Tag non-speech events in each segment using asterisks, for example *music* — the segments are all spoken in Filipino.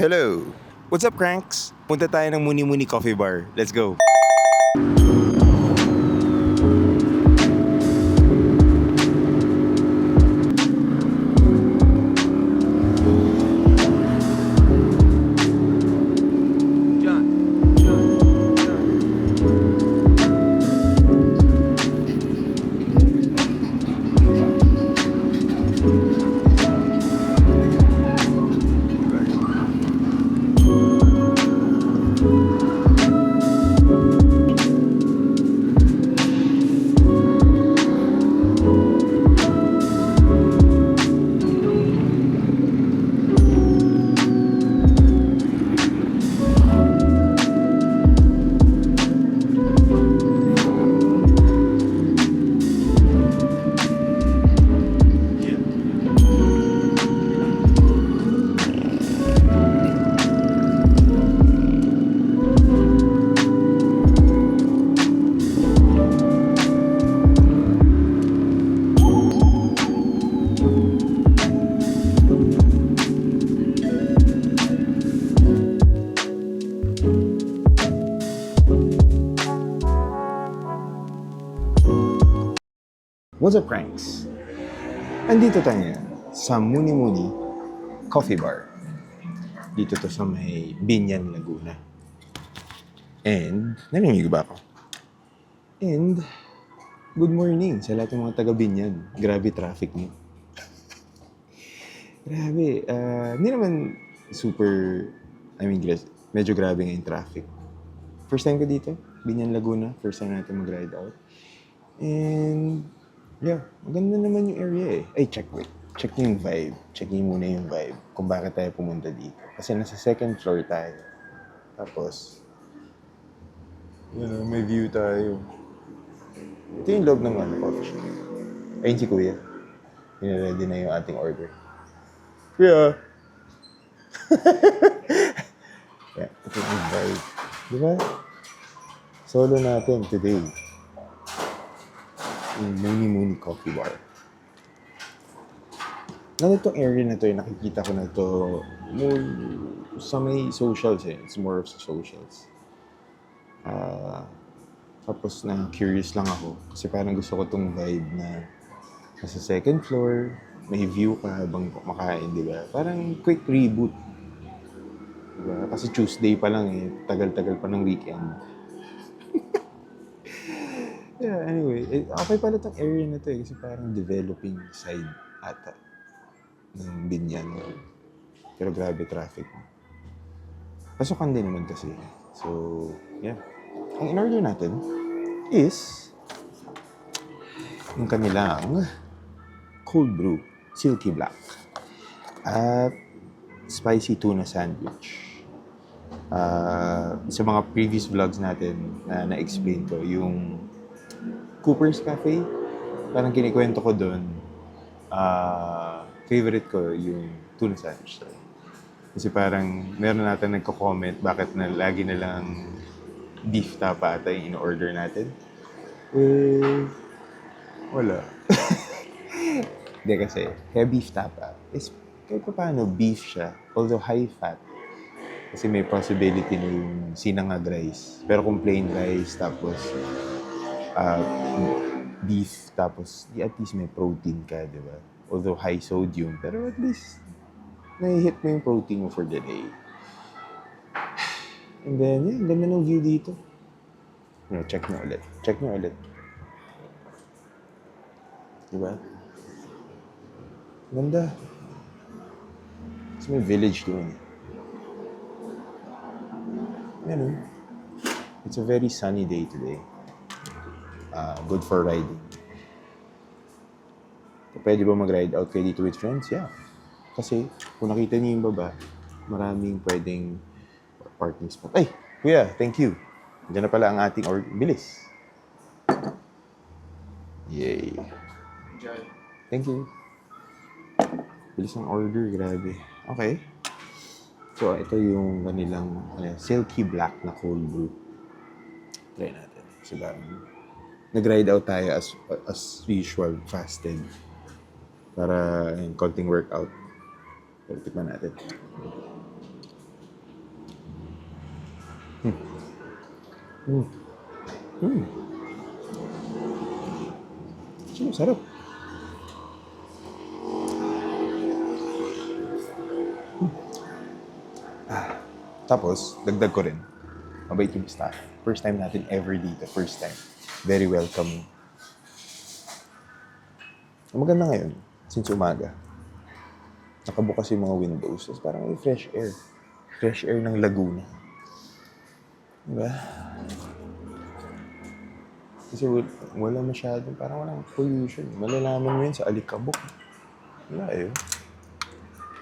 hello! What's up, Cranks? Punta tayo ng Muni Muni Coffee Bar. Let's go! What's up, Cranks? Andito tayo ngayon sa Muni Muni Coffee Bar. Dito to sa may Binyan, Laguna. And, narinig ba ako? And, good morning sa lahat ng mga taga Binyan. Grabe traffic niyo. Grabe. ah, Hindi naman super, I mean, medyo grabe nga traffic. First time ko dito, Binyan, Laguna. First time natin mag-ride out. And, yeah, maganda naman yung area eh. Ay, check, wait. Check niyo yung vibe. Check niyo muna yung vibe kung bakit tayo pumunta dito. Kasi nasa second floor tayo. Tapos, yeah, may view tayo. Ito yung loob ng ano, coffee shop. Ayun si Kuya. Pinaready na yung ating order. Kuya! *laughs* yeah, ito yung vibe. Di ba? Solo natin today yung Muni Muni Coffee Bar. Ano itong area na to, eh, nakikita ko na to more sa may socials eh. It's more of sa socials. Ah, tapos na curious lang ako kasi parang gusto ko tong vibe na nasa second floor, may view ka habang kumakain, di ba? Parang quick reboot. Di ba? Kasi Tuesday pa lang eh, tagal-tagal pa ng weekend. Yeah, anyway, eh, okay pala itong area na to eh, kasi parang developing side ata ng Binyan. Pero grabe traffic. Pasukan din naman kasi. So, yeah. Ang in-order natin is yung kanilang cold brew, silky black, at spicy tuna sandwich. Ah, sa mga previous vlogs natin na na-explain ko, yung Cooper's Cafe, parang kinikwento ko doon, ah, favorite ko yung tuna sandwich. Kasi parang meron natin nagko-comment bakit na lagi na lang beef tapa ata yung in-order natin. Eh, wala. *laughs* Hindi kasi, kaya beef tapa is kahit pa paano beef siya, although high fat. Kasi may possibility na yung sinangag rice. Pero kung plain rice, tapos uh, beef, tapos di at least may protein ka, di ba? Although high sodium, pero at least nai-hit mo yung protein mo for the day. *sighs* And then, yeah, ganda ng view dito. No, check nyo ulit. Check nyo ulit. Di ba? Ganda. Kasi may village doon. Oh. It's a very sunny day today. Uh, good for riding. Pwede ba mag-ride out kayo dito with friends? Yeah. Kasi kung nakita niyo yung baba, maraming pwedeng parking spot. Ay, kuya, thank you. Diyan na pala ang ating or bilis. Yay. Thank you. Bilis ang order, grabe. Okay. So, ito yung kanilang uh, silky black na cold brew. Try natin. Parang nag-ride out tayo as, as usual, fasted. Para yung konting workout. Pero tikman natin. Mm. Mm. Sino, sarap. Mm. Ah, tapos, dagdag ko rin. Mabait yung staff. First time natin ever dito. First time. Very welcoming. Maganda ngayon, since umaga, nakabukas yung mga windows. Tapos parang may fresh air. Fresh air ng Laguna. Diba? Kasi wal- wala masyadong, parang walang pollution. Malalaman mo yun sa alikabok. Wala eh.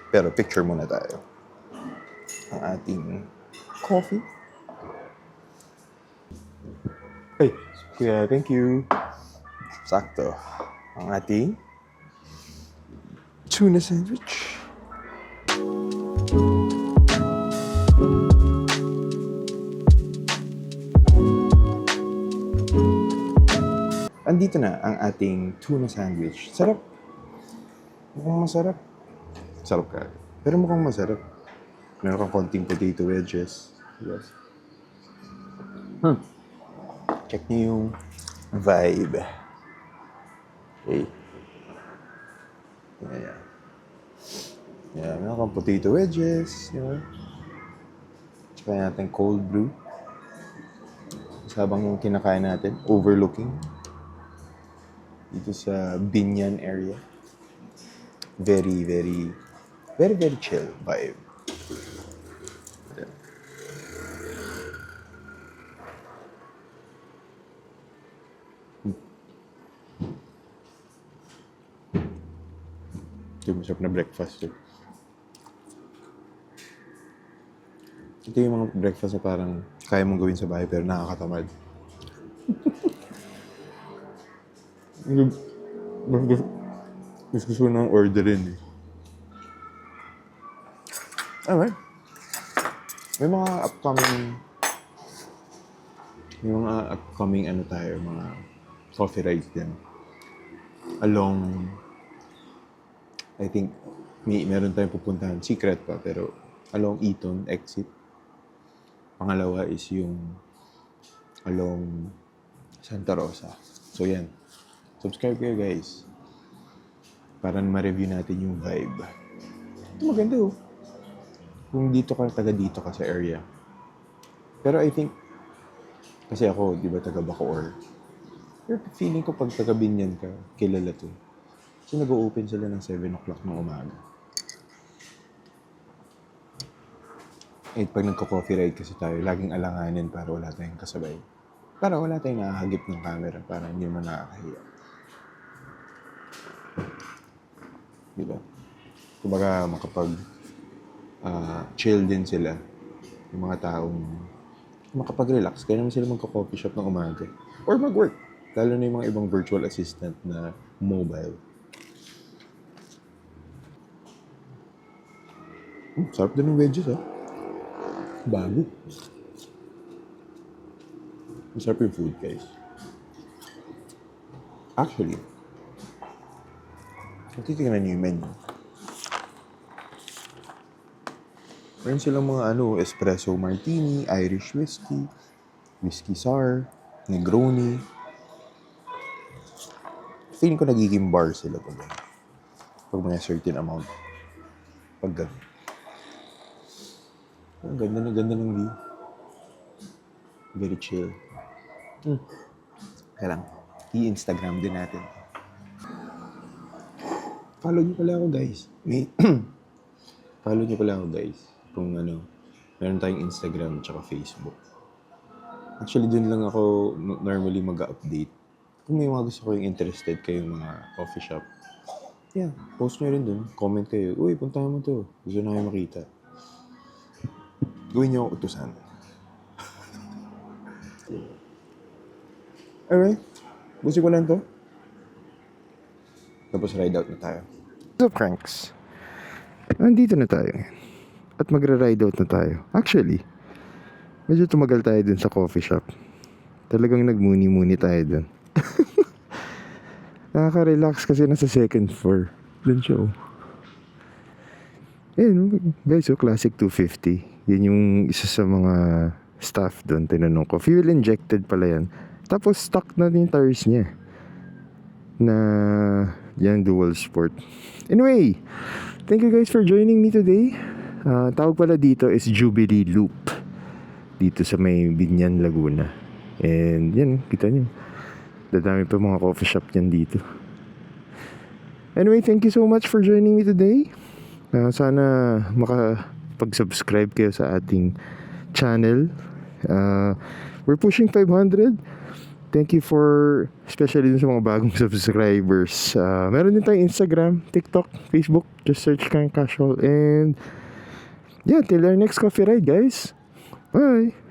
Pero picture muna tayo. Ang ating coffee. Ay, kuya, thank you. Sakto. Ang ating tuna sandwich. Andito na ang ating tuna sandwich. Sarap. Mukhang masarap. Sarap ka. Pero mukhang masarap. Meron kang konting potato wedges. Yes. Hmm. Check niyo yung vibe. Okay. Yeah, yeah. Yeah, meron kang potato wedges, you know. Tsaka natin cold brew. Tapos habang yung kinakain natin, overlooking dito sa Binyan area. Very, very, very, very chill vibe. Yung masarap na breakfast eh. Ito yung mga breakfast na parang kaya mong gawin sa bahay pero nakakatamad. *laughs* Mas gusto, mas gusto ko nang orderin eh. Alright. May mga upcoming may mga upcoming ano tayo, mga coffee rides din. Along I think may meron tayong pupuntahan. Secret pa, pero along Eton exit. Pangalawa is yung along Santa Rosa. So yan. Subscribe kayo guys. Para ma-review natin yung vibe. Ito maganda oh. Kung dito ka, taga dito ka sa area. Pero I think, kasi ako, di ba, taga Bacoor. Pero feeling ko pag taga Binyan ka, kilala to. Kasi nag-open sila ng 7 o'clock ng umaga. Eh, pag nagko-coffee ride kasi tayo, laging alanganin para wala tayong kasabay. Para wala tayong nakahagip ng camera para hindi mo nakakahiya. Di ba? Kumbaga, makapag ah, chill din sila. Yung mga taong makapag-relax. Kaya naman sila magko-coffee shop ng umaga. Or mag-work. Lalo na yung mga ibang virtual assistant na mobile. Hmm, sarap din ng wedges, ah. Bago. Masarap yung food, guys. Actually, kung titignan niyo yung menu, meron silang mga ano, espresso martini, Irish whiskey, whiskey sour, Negroni. Feeling ko nagiging bar sila pag pag may certain amount. Pag ganun. Ang ganda na ganda ng view. Very chill. Hmm. Kaya lang, i-Instagram din natin. Follow niyo pala ako guys. May *clears throat* follow niyo pala ako guys. Kung ano, meron tayong Instagram at Facebook. Actually, dun lang ako normally mag-update. Kung may mga gusto ko yung interested kayong mga coffee shop, yeah, post nyo rin dun. Comment kayo, uy, puntahan mo to. Gusto na kayo makita. Gawin niyo ako utusan. Alright. Busi ko lang to. Tapos ride out na tayo. So, pranks. Nandito na tayo. At magra-ride out na tayo. Actually, medyo tumagal tayo dun sa coffee shop. Talagang nagmuni-muni tayo dun. *laughs* Nakaka-relax kasi nasa second floor. Dun siya oh. Ayun, guys, oh, classic 250. Yun yung isa sa mga staff doon, tinanong ko. Fuel injected pala yan. Tapos stuck na yung tires niya. Na yan dual sport. Anyway, thank you guys for joining me today. Ah, tawag pala dito is Jubilee Loop. Dito sa may Binyan, Laguna. And yan, kita niyo. Dadami pa mga coffee shop yan dito. Anyway, thank you so much for joining me today. Ah, sana makapag-subscribe kayo sa ating channel. Ah, we're pushing 500. Thank you for, especially sa mga bagong *laughs* subscribers. Ah, meron din tayong Instagram, TikTok, Facebook. Just search kang casual. And, yeah, till our next coffee ride, guys. Bye!